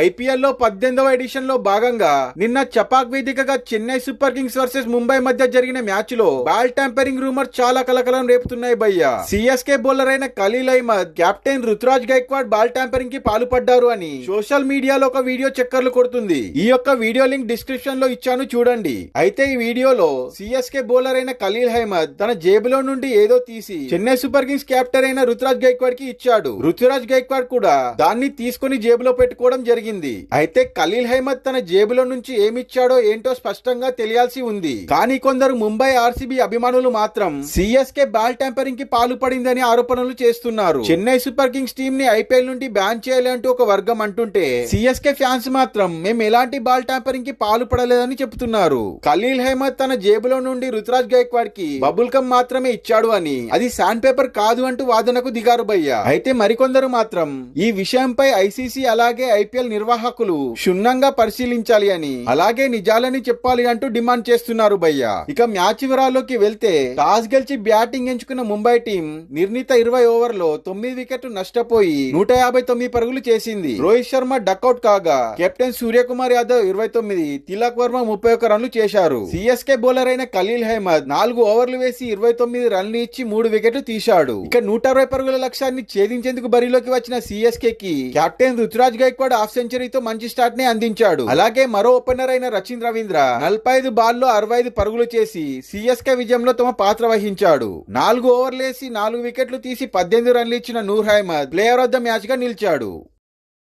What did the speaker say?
ఐపీఎల్లో పద్దెనిమిదవ ఎడిషన్లో భాగంగా నిన్న చపాక్ వేదికగా Chennai super kings versus Mumbai మధ్య జరిగిన మ్యాచ్లో బాల్ ట్యాంపరింగ్ రూమర్ చాలా కలకలం రేపుతున్నాయి భయ్య. సిఎస్కే బౌలర్ అయిన ఖలీల్ అహ్మద్ కెప్టెన్ రుతురాజ్ గైక్వాడ్ బాల్ ట్యాంపరింగ్కి పాల్పడ్డారు అని సోషల్ మీడియాలో ఒక వీడియో చక్కర్లు కొడుతుంది. ఈ యొక్క వీడియో లింక్ డిస్క్రిప్షన్లో ఇచ్చాను చూడండి. అయితే ఈ వీడియోలో సిఎస్కే బౌలర్ అయిన ఖలీల్ అహ్మద్ తన జేబులో నుండి ఏదో తీసి చెన్నై సూపర్ కింగ్స్ కెప్టెన్ అయిన రుతురాజ్ గైక్వాడ్కి ఇచ్చాడు. రుతురాజ్ గైక్వాడ్ కూడా దాన్ని తీసుకుని జేబులో పెట్టుకోవడం జరిగింది. అయితే ఖలీల్ హైమద్ తన జేబులో నుంచి ఏమిచ్చాడో ఏంటో స్పష్టంగా తెలియాల్సి ఉంది. కానీ కొందరు ముంబై ఆర్సీబీ అభిమానులు మాత్రం సిఎస్కే బాల్ ట్యాంపరింగ్కి పాల్పడిందని ఆరోపణలు చేస్తున్నారు. చెన్నై సూపర్ కింగ్స్ టీం ని ఐపీఎల్ నుండి బ్యాన్ చేయాలి అంటూ ఒక వర్గం అంటుంటే సిఎస్కే ఫ్యాన్స్ మాత్రం మేము ఎలాంటి బాల్ ట్యాంపరింగ్కి పాల్పడలేదని చెబుతున్నారు. ఖలీల్ హైమద్ తన జేబులో నుండి రుతురాజ్ గైక్వాడ్కి బబుల్ కమ్ మాత్రమే ఇచ్చాడు అని అది శాండ్ పేపర్ కాదు అంటూ వాదనకు దిగారు భయ్య. అయితే మరికొందరు మాత్రం ఈ విషయంపై ఐసీసీ అలాగే ఐపీఎల్ నిర్వాహకులు క్షుణ్ణంగా పరిశీలించాలి అని అలాగే నిజాలని చెప్పాలి అంటూ డిమాండ్ చేస్తున్నారు భయ్య. ఇక మ్యాచ్ వివరాల్లోకి వెళ్తే టాస్ గెలిచి బ్యాటింగ్ ఎంచుకున్న ముంబై టీం నిర్ణీత ఇరవై ఓవర్లో తొమ్మిది వికెట్ నష్టపోయి నూట యాభై తొమ్మిది పరుగులు చేసింది. రోహిత్ శర్మ డక్అవుట్ కాగా కెప్టెన్ సూర్యకుమార్ యాదవ్ ఇరవై తొమ్మిది తిలక్ వర్మ ముప్పై ఒక్క రన్లు చేశారు. సిఎస్కే బౌలర్ అయిన ఖలీల్ అహ్మద్ నాలుగు ఓవర్లు వేసి ఇరవై తొమ్మిది రన్లు ఇచ్చి మూడు వికెట్లు తీశాడు. ఇక నూట అరవై పరుగుల లక్ష్యాన్ని ఛేదించేందుకు బరిలోకి వచ్చిన సిఎస్కే కి కెప్టెన్ రుతురాజ్ గైక్వాడ్ హాఫ్ సెంచరీతో మంచి స్టార్ట్ని అందించాడు. అలాగే మరో ఓపెనర్ అయిన రచిన్ రవీంద్ర నలభై ఐదు బాల్లో అరవై ఐదు పరుగులు చేసి సిఎస్కే విజయంలో తమ పాత్ర వహించాడు. నాలుగు ఓవర్లేసి నాలుగు వికెట్లు తీసి పద్దెనిమిది రన్లు ఇచ్చిన Noor Ahmad player of the మ్యాచ్గా నిలిచాడు.